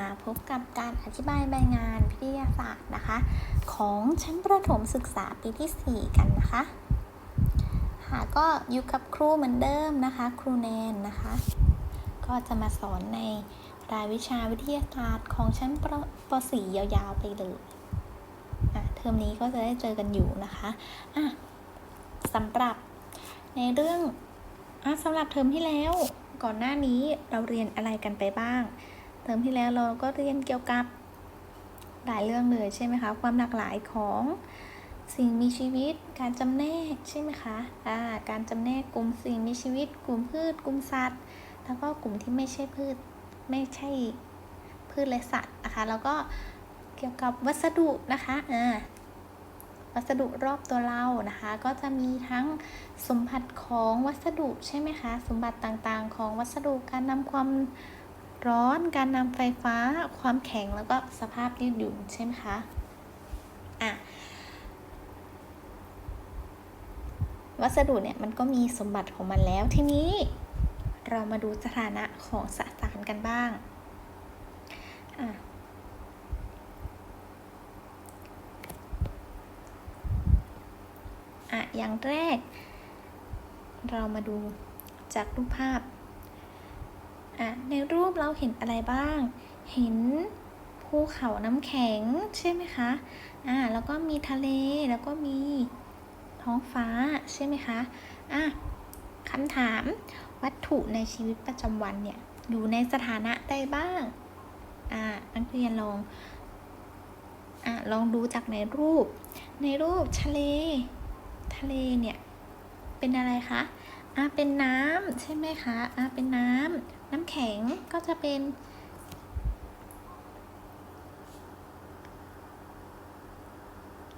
มาพบกับการอธิบายใบงานวิทยาศาสตร์นะคะ ของชั้นประถมศึกษาปีที่ 4 กันนะคะ ค่ะก็อยู่กับครูเหมือนเดิมนะคะ ครูแนนนะคะ ก็จะมาสอนในรายวิชาวิทยาศาสตร์ของชั้นปป .4 ยาวๆไปเลยอะเทอมนี้ก็จะได้เจอกันอยู่นะคะอะสำหรับในเรื่องอะสำหรับเทอมที่แล้วก่อนหน้านี้เราเรียนอะไรกันไปบ้าง เทอมที่แล้วเราก็เรียนเกี่ยวกับหลายเรื่องเลยใช่ไหมคะ ความหลากหลายของสิ่งมีชีวิต การจำแนกใช่ไหมคะอ่าการจำแนกกลุ่มสิ่งมีชีวิต กลุ่มพืช กลุ่มสัตว์ แล้วก็กลุ่มที่ไม่ใช่พืช ไม่ใช่พืชและสัตว์นะคะ แล้วก็เกี่ยวกับวัสดุนะคะอ่าวัสดุรอบตัวเรานะคะ ก็จะมีทั้งสมบัติของวัสดุใช่ไหมคะ สมบัติต่างๆ ของวัสดุการนำความ ร้อน การนำไฟฟ้า ความแข็งแล้วก็สภาพยืดหยุ่นใช่ไหมคะอะวัสดุเนี่ยมันก็มีสมบัติของมันแล้วทีนี้เรามาดูสถานะของสสารกันบ้างอะอะอย่างแรก เรามาดูจากรูปภาพ อะในรูปเราเห็นอะไรบ้าง เห็นภูเขาน้ำแข็งใช่ไหมคะอะแล้วก็มีทะเลแล้วก็มีท้องฟ้าใช่ไหมคะอะคำถามวัตถุในชีวิตประจำวันเนี่ยอยู่ในสถานะใดบ้างอ่านักเรียนลองอะลองดูจากในรูป ในรูปทะเล ทะเลเนี่ยเป็นอะไรคะ อะเป็นน้ำใช่ไหมคะอะเป็นน้ำน้ำแข็งก็จะเป็น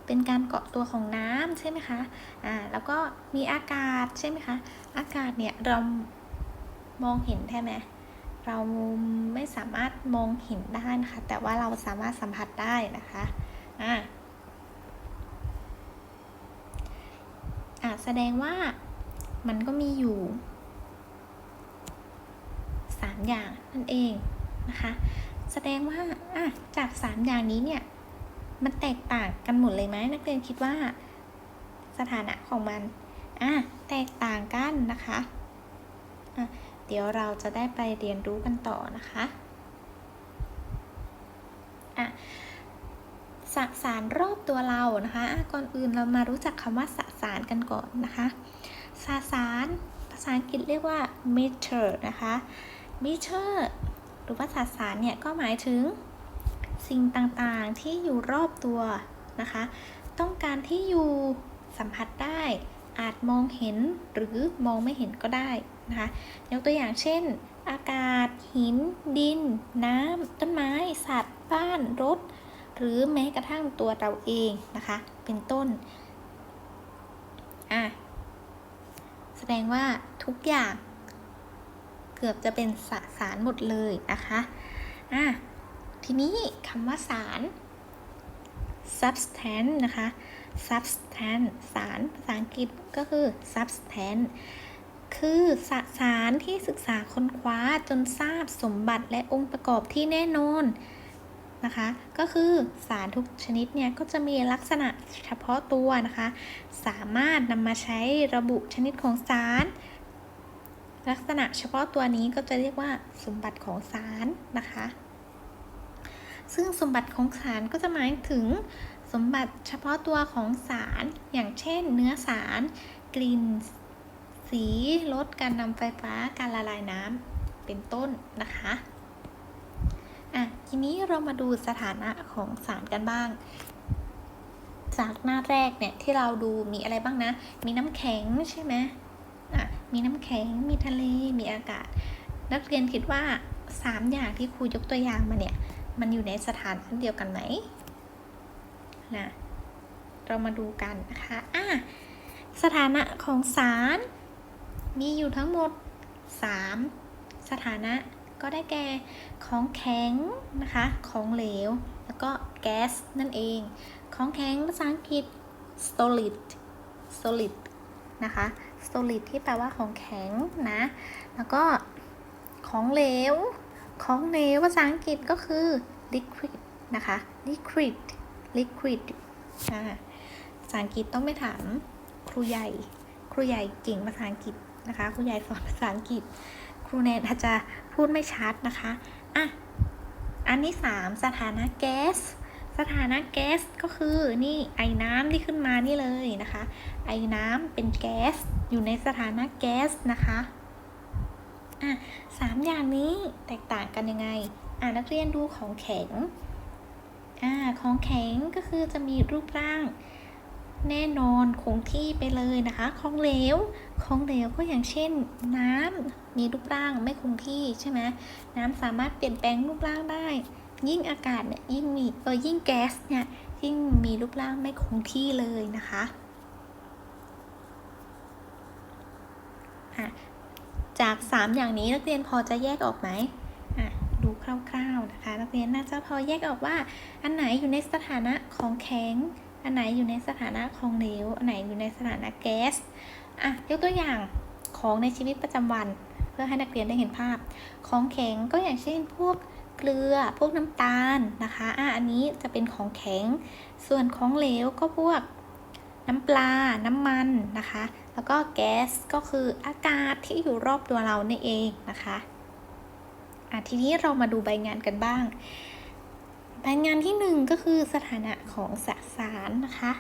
เป็นการเกาะตัวของน้ำใช่ไหมคะอ่าแล้วก็มีอากาศใช่ไหมคะ อากาศเนี่ยเรามองเห็นใช่ไหมเราไม่สามารถมองเห็นได้นะคะ แต่ว่าเราสามารถสัมผัสได้นะคะอ่าอ่าแสดงว่า มันก็มีอยู่สามอย่างนั่นเองนะคะ แสดงว่าอะจากสามอย่างนี้เนี่ยมันแตกต่างกันหมดเลยไหมนักเรียนคิดว่าสถานะของมันอะแตกต่างกันนะคะอะเดี๋ยวเราจะได้ไปเรียนรู้กันต่อนะคะอะสสารรอบตัวเรานะคะอะก่อนอื่นเรามารู้จักคำว่าสสารกันก่อนนะคะ สสาร ภาษาอังกฤษเรียกว่า meter นะคะ meter หรือว่าสสารเนี่ยก็หมายถึงสิ่งต่างๆที่อยู่รอบตัวนะคะ ต้องการที่อยู่สัมผัสได้ อาจมองเห็นหรือมองไม่เห็นก็ได้นะคะ ยกตัวอย่างเช่น อากาศ หิน ดิน น้ำ ต้นไม้ สัตว์ บ้าน รถ หรือแม้กระทั่งตัวเราเองนะคะ เป็นต้น อะ ดงว่าทุกอย่างเกือบจะเป็นสสารหมดเลยนะคะอะทีนี้คำว่าสาร substance นะคะ substance สารภาษาอังกฤษก็คือ substance คือสสารที่ศึกษาค้นคว้าจนทราบสมบัติและองค์ประกอบที่แน่นอน นะคะ ก็คือสารทุกชนิดเนี่ยก็จะมีลักษณะเฉพาะตัวนะคะ สามารถนำมาใช้ระบุชนิดของสาร ลักษณะเฉพาะตัวนี้ก็จะเรียกว่าสมบัติของสารนะคะ ซึ่งสมบัติของสารก็จะหมายถึงสมบัติเฉพาะตัวของสาร อย่างเช่น เนื้อสาร กลิ่น สีรสการนำไฟฟ้า การละลายน้ำ เป็นต้นนะคะอะ ทีนี้เรามาดูสถานะของสารกันบ้าง จากหน้าแรกเนี่ยที่เราดูมีอะไรบ้างนะ มีน้ำแข็งใช่ไหมอะมีน้ำแข็ง มีทะเล มีอากาศ นักเรียนคิดว่าสามอย่างที่ครูยกตัวอย่างมาเนี่ย มันอยู่ในสถานะเดียวกันไหมนะ เรามาดูกันนะคะอะสถานะของสาร มีอยู่ทั้งหมด 3 สถานะ ก็ได้แก่ของแข็งนะคะ ของเหลว แล้วก็แก๊สนั่นเอง ของแข็งภาษาอังกฤษ solid solid นะคะ solid ที่แปลว่าของแข็งนะ แล้วก็ของเหลว ของเหลวภาษาอังกฤษก็คือ liquid นะคะ liquid liquid ภาษาอังกฤษต้องไปถามครูใหญ่ ครูใหญ่เก่งภาษาอังกฤษนะคะ ครูใหญ่สอนภาษาอังกฤษ ครูแนนอาจจะพูดไม่ชัดนะคะ อะ อันที่สามสถานะแก๊ส สถานะแก๊สก็คือนี่ไอ้น้ำที่ขึ้นมานี่เลยนะคะ ไอ้น้ำเป็นแก๊สอยู่ในสถานะแก๊สนะคะ อะสามอย่างนี้แตกต่างกันยังไง อะนักเรียนดูของแข็ง อ่า ของแข็งก็คือจะมีรูปร่าง แน่นอนคงที่ไปเลยนะคะ ของเหลว ของเหลวก็อย่างเช่น น้ำมีรูปร่างไม่คงที่ใช่ไหมน้ำสามารถเปลี่ยนแปลงรูปร่างได้ ยิ่งอากาศเนี่ยยิ่งมีเออยิ่งแก๊สเนี่ยยิ่งมีรูปร่างไม่คงที่เลยนะคะะจาก 3 อย่างนี้นักเรียนพอจะแยกออกไหมดูคร่าวๆนะคะ นักเรียนน่าจะพอแยกออกว่าอันไหนอยู่ในสถานะของแข็ง อันไหนอยู่ในสถานะของเหลว อันไหนอยู่ในสถานะแก๊ส อะ ยกตัวอย่างของในชีวิตประจำวัน เพื่อให้นักเรียนได้เห็นภาพ ของแข็งก็อย่างเช่นพวกเกลือ พวกน้ำตาลนะคะ อะ อันนี้จะเป็นของแข็ง ส่วนของเหลวก็พวกน้ำปลา น้ำมันนะคะ แล้วก็แก๊สก็คืออากาศที่อยู่รอบตัวเรานี่เองนะคะอะทีนี้เรามาดูใบงานกันบ้าง ใบงานที่หนึ่งก็คือสถานะของสสารนะคะ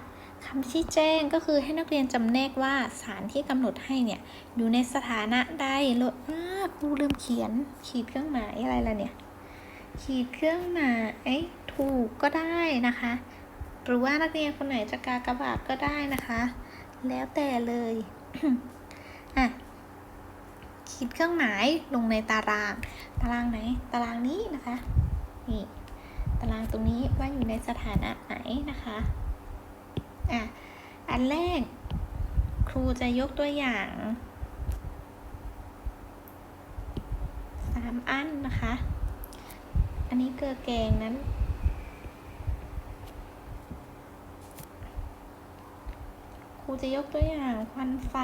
คำชี้แจงก็คือให้นักเรียนจำแนกว่าสารที่กำหนดให้เนี่ยอยู่ในสถานะใดลดอ้าครูลืมเขียน ขีดเครื่องหมายอะไรล่ะเนี่ย ขีดเครื่องหมายถูกก็ได้นะคะ หรือว่านักเรียนคนไหนจะกากระบาดก็ได้นะคะ แล้วแต่เลยอะขีดเครื่องหมายลงในตาราง ตารางไหน ตารางนี้นะคะ นี่ ตารางตรงนี้ว่าอยู่ในสถานะไหนนะคะอะอันแรกครูจะยกตัวอย่างสามอันนะคะ อันนี้เกลือแกงนั้น ครูจะยกตัวอย่างควันไฟ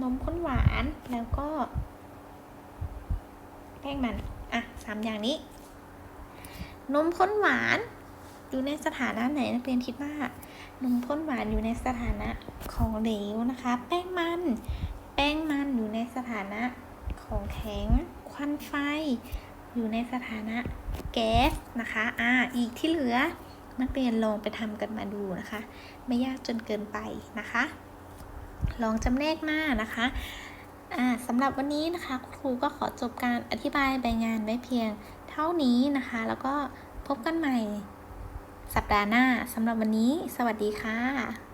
นมข้นหวานแล้วก็แป้งมัน สามอย่างนี้ นมข้นหวาน อยู่ในสถานะไหนนักเรียนคิดว่านมข้นหวานอยู่ในสถานะของเหลวนะคะ แป้งมัน แป้งมันอยู่ในสถานะของแข็ง ควันไฟ อยู่ในสถานะแก๊สนะคะอ่าอีกที่เหลือนักเรียนลองไปทำกันมาดูนะคะ ไม่ยากจนเกินไปนะคะ ลองจำแนกหน้านะคะ สำหรับวันนี้นะคะครูก็ขอจบการอธิบายใบงานไว้เพียงเท่านี้นะคะ แล้วก็พบกันใหม่สัปดาห์หน้าสำหรับวันนี้ สวัสดีค่ะ